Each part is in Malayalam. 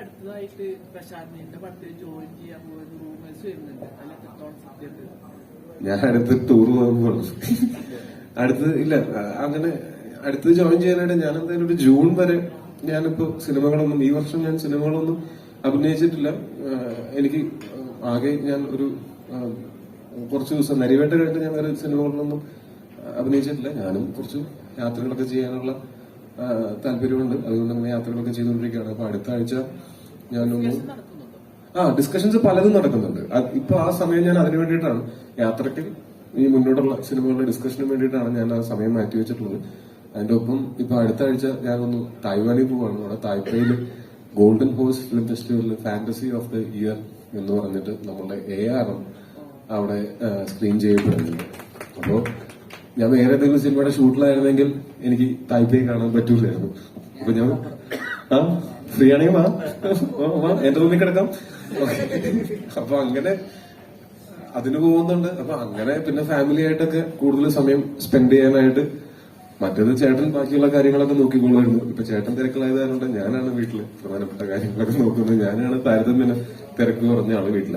അടുത്തതായിട്ട് പ്രശാന്തിന്റെ പടത്തിൽ ജോയിൻ ചെയ്യാൻ പോകുന്ന റൂമേഴ്സ് വരുന്നുണ്ട്. അതിൽ എത്രത്തോളം സാധ്യത ഞാൻ അടുത്ത് ടൂർ പോകുമ്പോൾ അടുത്ത് ഇല്ല അങ്ങനെ അടുത്ത് ജോയിൻ ചെയ്യാനായിട്ട് ഞാൻ എന്തായാലും ഒരു ജൂൺ വരെ ഞാനിപ്പോ സിനിമകളൊന്നും ഈ വർഷം ഞാൻ സിനിമകളൊന്നും അഭിനയിച്ചിട്ടില്ല. എനിക്ക് ആകെ ഞാൻ ഒരു കുറച്ച് ദിവസം നരിവേട്ട കഴിഞ്ഞിട്ട് ഞാൻ വേറെ സിനിമകളിലൊന്നും അഭിനയിച്ചിട്ടില്ല. ഞാനും കുറച്ച് യാത്രകളൊക്കെ ചെയ്യാനുള്ള താല്പര്യമുണ്ട്. അതുകൊണ്ട് അങ്ങനെ യാത്രകളൊക്കെ ചെയ്തുകൊണ്ടിരിക്കുകയാണ്. അപ്പൊ അടുത്ത ആഴ്ച ഞാനൊന്ന് ആ ഡിസ്കഷൻസ് പലതും നടക്കുന്നുണ്ട്. ഇപ്പൊ ആ സമയം ഞാൻ അതിനു വേണ്ടിയിട്ടാണ്. യാത്രയ്ക്ക് ഈ മുന്നോട്ടുള്ള സിനിമകളുടെ ഡിസ്കഷന് വേണ്ടിയിട്ടാണ് ഞാൻ ആ സമയം മാറ്റി വെച്ചിട്ടുള്ളത്. അതിന്റെ ഒപ്പം ഇപ്പൊ അടുത്ത ആഴ്ച ഞാനൊന്ന് തായ്വാനിൽ പോവാണ്. അവിടെ തായ്പേയിൽ ഗോൾഡൻ ഹോഴ്സ് ഫിലിം ഫെസ്റ്റിവലിൽ ഫാന്റസി ഓഫ് ദ ഇയർ എന്ന് പറഞ്ഞിട്ട് നമ്മളുടെ എ ആർ എം അവിടെ സ്ക്രീൻ ചെയ്യപ്പെടുന്നുണ്ട്. അപ്പോ ഞാൻ വേറെ ഏതെങ്കിലും സിനിമയുടെ ഷൂട്ടിലായിരുന്നെങ്കിൽ എനിക്ക് തായ്പേ കാണാൻ പറ്റൂലായിരുന്നു. അപ്പൊ ഞാൻ ആ ഫ്രീ ആണെങ്കിൽ വാ എന്റെ റൂമിൽ കിടക്കാം. അപ്പൊ അങ്ങനെ അതിന് പോകുന്നുണ്ട്. അപ്പൊ അങ്ങനെ പിന്നെ ഫാമിലി ആയിട്ടൊക്കെ കൂടുതൽ സമയം സ്പെൻഡ് ചെയ്യാനായിട്ട് മറ്റേത് ചേട്ടൻ ബാക്കിയുള്ള കാര്യങ്ങളൊക്കെ നോക്കിക്കൊള്ളുമായിരുന്നു. ഇപ്പൊ ചേട്ടൻ തിരക്കുള്ളതായതുകൊണ്ട് ഞാനാണ് വീട്ടിൽ. പ്രധാനപ്പെട്ട കാര്യങ്ങളൊക്കെ നോക്കുന്നത്. ഞാനാണ് താരതമ്യേന തിരക്ക് കുറഞ്ഞ ആൾ വീട്ടിൽ.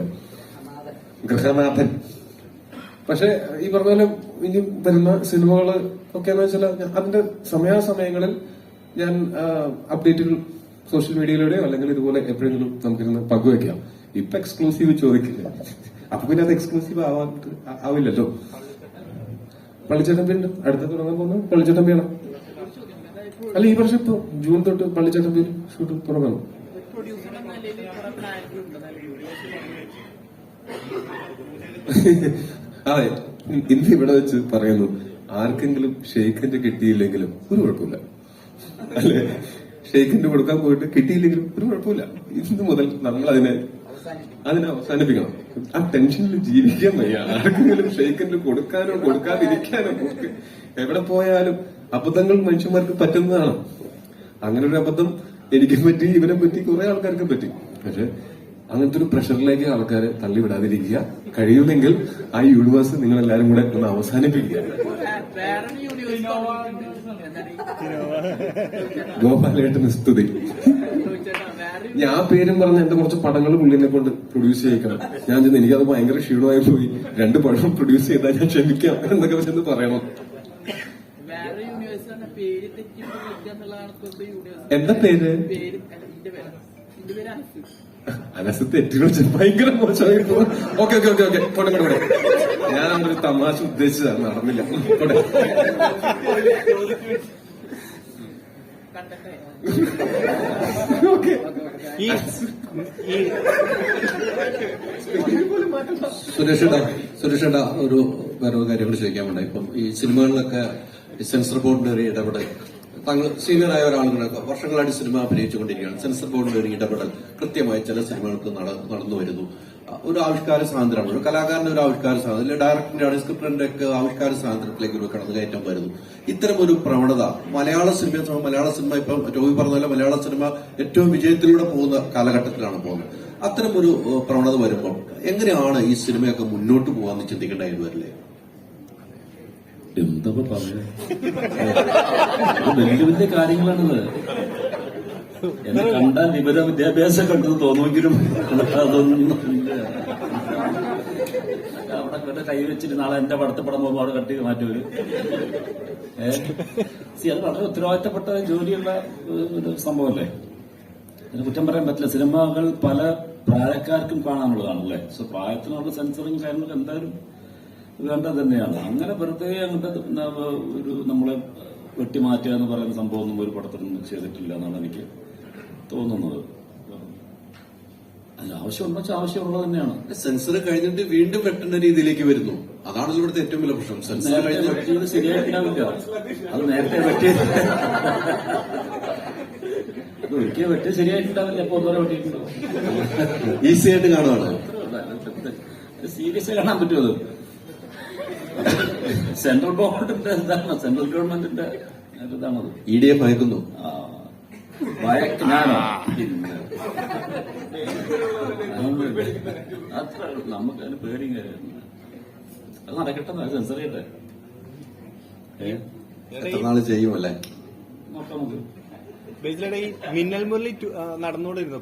ഗൃഹനാഥൻ. പക്ഷെ ഈ പറഞ്ഞ പോലെ ഇനി വരുന്ന സിനിമകൾ ഒക്കെ എന്ന് വെച്ചാൽ അതിന്റെ സമയാസമയങ്ങളിൽ ഞാൻ അപ്ഡേറ്റുകൾ സോഷ്യൽ മീഡിയയിലൂടെയോ അല്ലെങ്കിൽ ഇതുപോലെ എപ്പോഴെങ്കിലും നമുക്കിരുന്ന് പങ്കുവെക്കാം. ഇപ്പൊ എക്സ്ക്ലൂസീവ് ചോദിക്കില്ല. അപ്പൊ പിന്നെ അത് എക്സ്ക്ലൂസീവ് ആവാൻ ആവില്ലല്ലോ. പള്ളിച്ചട്ടമ്പിയുണ്ട് അടുത്ത തുടങ്ങാൻ പോകുന്നത് പള്ളിച്ചട്ടമ്പിയാണ് അല്ല ഈ വർഷം ഇപ്പൊ ജൂൺ തൊട്ട് പള്ളിച്ചട്ടമ്പിയിൽ ഷൂട്ട് തുടങ്ങണം അതെ. ഇന്ന് ഇവിടെ വെച്ച് പറയുന്നു ആർക്കെങ്കിലും ഷെയ്ഖിന്റെ കിട്ടിയില്ലെങ്കിലും ഒരു കുഴപ്പമില്ല. അല്ലെ? ഷെയ്ഖിന്റെ കൊടുക്കാൻ പോയിട്ട് കിട്ടിയില്ലെങ്കിലും ഒരു കുഴപ്പമില്ല. ഇന്ന് മുതൽ നമ്മൾ അതിനെ അതിനെ അവസാനിപ്പിക്കണം. ആ ടെൻഷനിൽ ജീവിക്കാൻ വയ്യ. ആർക്കെങ്കിലും ഷെയ്ഖിന്റെ കൊടുക്കാനോ കൊടുക്കാതിരിക്കാനോ എവിടെ പോയാലും അബദ്ധങ്ങൾ മനുഷ്യന്മാർക്ക് പറ്റുന്നതാണ്. അങ്ങനെ ഒരു അബദ്ധം എനിക്കും പറ്റി ഇവനെ പറ്റി കുറെ ആൾക്കാർക്ക് പറ്റി. പക്ഷെ അങ്ങനത്തെ ഒരു പ്രഷറിലേക്ക് ആൾക്കാരെ തള്ളിവിടാതിരിക്കുക. കഴിയുമെങ്കിൽ ആ യൂണിവേഴ്സ് നിങ്ങൾ എല്ലാരും കൂടെ ഒന്ന് അവസാനിപ്പിക്കുക. ഗോപാലേട്ടന് സ്തുതി. ഞാൻ പേരും പറഞ്ഞ എന്റെ കുറച്ച് പടങ്ങൾ പുള്ളിനെ കൊണ്ട് പ്രൊഡ്യൂസ് ചെയ്യിക്കണം. ഞാൻ ചെന്ന് എനിക്കത് ഭയങ്കര ക്ഷീണമായി പോയി. രണ്ട് പടം പ്രൊഡ്യൂസ് ചെയ്താൽ ഞാൻ ക്ഷമിക്കാം എന്നൊക്കെ വെച്ചെന്ന് പറയണം. എന്താ പേര്. അനസ് അനസ് തെറ്റി വിളിച്ച് ഭയങ്കര മോശമായി ഓക്കെ ഓക്കെ ഓക്കെ ഓക്കെ. പോട്ടെ പോട്ടെ പോട്ടെ. ഞാൻ ഒരു തമാശ ഉദ്ദേശിച്ചതാണ് നടന്നില്ല. പോട്ടെ. ഓക്കെ. ഈ സുരേഷേട്ടാ സുരേഷേട്ടാ ഒരു വേറെ കാര്യങ്ങൾ ചോദിക്കാൻ വേണ്ട. ഇപ്പം ഈ സിനിമകളിലൊക്കെ സെൻസർ ബോർഡിന്റെ ഒരു ഇടപെടൽ താങ്കൾ സീനിയറായ ഒരാളുകളൊക്കെ വർഷങ്ങളായിട്ട് സിനിമ അഭിനയിച്ചുകൊണ്ടിരിക്കുകയാണ്. സെൻസർ ബോർഡിന്റെ ഒരു ഇടപെടൽ. കൃത്യമായി ചില സിനിമകൾക്ക് നടന്നു വരുന്നു. ഒരു ആവിഷ്കാര സ്വാതന്ത്ര്യമാണ്. ഒരു കലാകാരന്റെ ഒരു ആവിഷ്കാര സ്വാതന്ത്ര്യം ഡയറക്ടറിന്റെ ആണ് സ്ക്രിപ്റ്ററിന്റെ ഒക്കെ ആവിഷ്കാര സ്വാതന്ത്ര്യത്തിലേക്ക് ഒരു കടന്നുകയറ്റം വരുന്നു. ഇത്തരം ഒരു പ്രവണത മലയാള സിനിമയെ മലയാള സിനിമ ഇപ്പം രോഹി പറഞ്ഞ മലയാള സിനിമ ഏറ്റവും വിജയത്തിലൂടെ പോകുന്ന കാലഘട്ടത്തിലാണ് പോകുന്നത്. അത്തരം ഒരു പ്രവണത വരുമ്പോൾ എങ്ങനെയാണ് ഈ സിനിമയൊക്കെ മുന്നോട്ട് പോകാമെന്ന് ചിന്തിക്കേണ്ടതായിട്ട് വരില്ലേ? എന്താ പറഞ്ഞത് വലിയ വലിയ കാര്യങ്ങളാണിത്. എന്നെ കണ്ട വിവര വിദ്യാഭ്യാസം കണ്ടത് തോന്നുമെങ്കിലും അതൊന്നും അവിടെ കൈ വെച്ചിട്ട് നാളെ എന്റെ പടത്തെ പടം പോകുമ്പോൾ അവിടെ കട്ടി മാറ്റൂര് സി അത് വളരെ ഉത്തരവാദിത്തപ്പെട്ട ജോലിയുള്ള ഒരു സംഭവമല്ലേ? അതിന് കുറ്റം പറയാൻ പറ്റില്ല. സിനിമകൾ പല പ്രായക്കാർക്കും കാണാനുള്ളതാണല്ലേ? സോ പ്രായത്തിനുള്ള സെൻസറിങ് കാര്യങ്ങളൊക്കെ എന്തായാലും വേണ്ടത് തന്നെയാണ്. അങ്ങനെ വെറുതെ അങ്ങോട്ട് ഒരു നമ്മളെ വെട്ടിമാറ്റുക എന്ന് പറയുന്ന സംഭവം ഒന്നും ഒരു പടത്തിലൊന്നും ചെയ്തിട്ടില്ല എന്നാണ് എനിക്ക് തോന്നുന്നത്. അല്ല ആവശ്യമുണ്ടോ വെച്ചാൽ ആവശ്യമുള്ളത് തന്നെയാണ്. സെൻസർ കഴിഞ്ഞിട്ട് വീണ്ടും വെട്ടേണ്ട രീതിയിലേക്ക് വരുന്നു. അതാണ് ഇവിടുത്തെ ഏറ്റവും വലിയ പ്രശ്നം. സെൻസർ കഴിഞ്ഞിട്ട് ശരിയായിട്ടുണ്ടാവില്ല അത് നേരത്തെ വെട്ടിയത്. ഒരിക്കൽ വെട്ടിയത് ശരിയായിട്ടുണ്ടാവില്ല അപ്പൊ ഒന്നര വെട്ടിയിട്ടുണ്ടാവും ഈസി ആയിട്ട് കാണുവാണ്. സീരിയസ് കാണാൻ പറ്റുമോ അത്? സെൻട്രൽ ഗവൺമെന്റിന്റെ എന്താണ് സെൻട്രൽ ഗവൺമെന്റിന്റെ ഇതാണത്. ഇ ഡി എഫ് പിന്നെ അത്ര നമുക്ക് അതിന് പേടി അത് നടക്കട്ടെ സെൻസർ ചെയ്യട്ടെ? എത്ര നാൾ ചെയ്യുമല്ലേ നോക്കാം നമുക്ക്. ഈ മിന്നൽ മുരളി നടന്നുകൊണ്ടിരുന്നു